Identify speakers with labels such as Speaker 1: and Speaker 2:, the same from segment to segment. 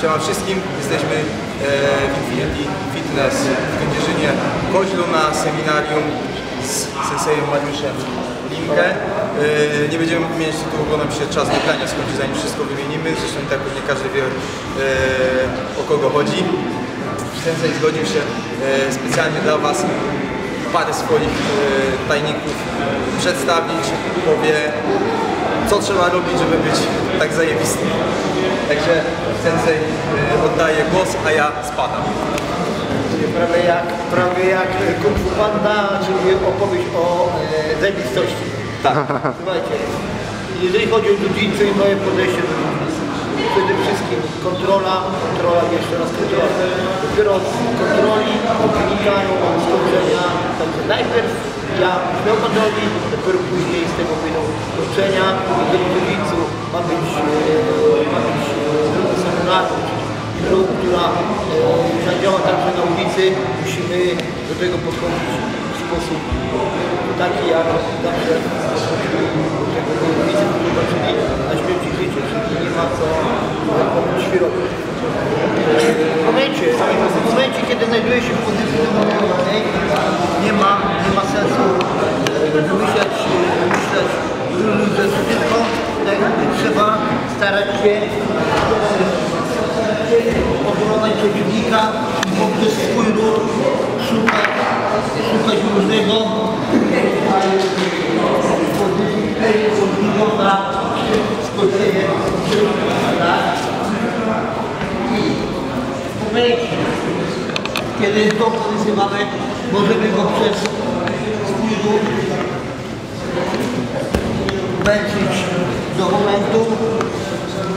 Speaker 1: Siema wszystkim, jesteśmy e, w Infinity Fitness w Kędzierzynie Koźlu na seminarium z sensejem Mariuszem Linkę. E, nie będziemy mieć tu, bo nam się czas nagrania skończy, zanim wszystko wymienimy. Zresztą tak pewnie każdy wie e, o kogo chodzi. Sensei zgodził się specjalnie dla Was parę swoich tajników przedstawić, powie co trzeba robić, żeby być tak zajebistym. Także Sensei e, oddaje głos, a ja spadam.
Speaker 2: Prawie jak, prawie jak Kung Fu Panda, czyli opowieść o e, zajebistości.
Speaker 1: Tak.
Speaker 2: Słuchajcie, jeżeli chodzi o jiu-jitsu i moje podejście do przede wszystkim kontrola, kontrola, jeszcze raz kontrola. Dopiero od kontroli wynikają skończenia. Także najpierw ja miał kontroli, dopiero później I do jiu-jitsu ma być, e, ma być e, samuraju, grą, która e, zadziała także na ulicy, musimy do tego podchodzić w sposób taki, jak zawsze tego ulicy, zobaczyli na śmierci życie, czyli nie ma co robić. W momencie, w momencie, kiedy znajduje się w pozycji domowej, nie ma, nie ma sensu e, wymyślać, e, wymyślać różnych rzeczy, tylko tak, trzeba starać się obronę przeciwnika poprzez ruch szukać, szukać różnego możliwe na skończenie tak? I w kiedy tą pozycję mamy, możemy go przez ruch męczyć do momentu,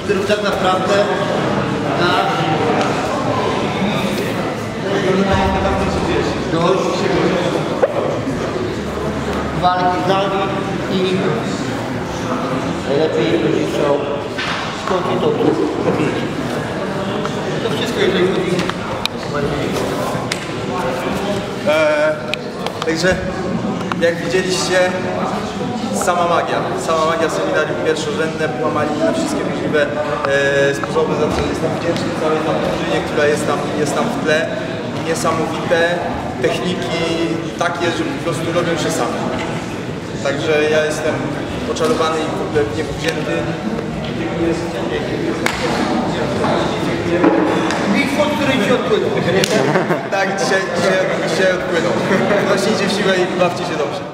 Speaker 2: którym tak naprawdę nasz dość walki z nami i najlepiej będzie chciał skończyć to kobiecie. To wszystko jeżeli chodzi o
Speaker 1: E, także jak widzieliście, sama magia, sama magia seminarium pierwszorzędne, połamali na wszystkie możliwe e, sposoby, za co jestem wdzięczny całej tam drużynie, która jest tam, jest tam w tle. Niesamowite techniki takie, że po prostu robią się same. Także ja jestem oczarowany i w ogóle niepowzięty.
Speaker 2: Bigfoot, który ci odpłynął.
Speaker 1: Tak, dzisiaj, dzisiaj, dzisiaj odpłynął. Nośnijcie w siłę i bawcie się dobrze.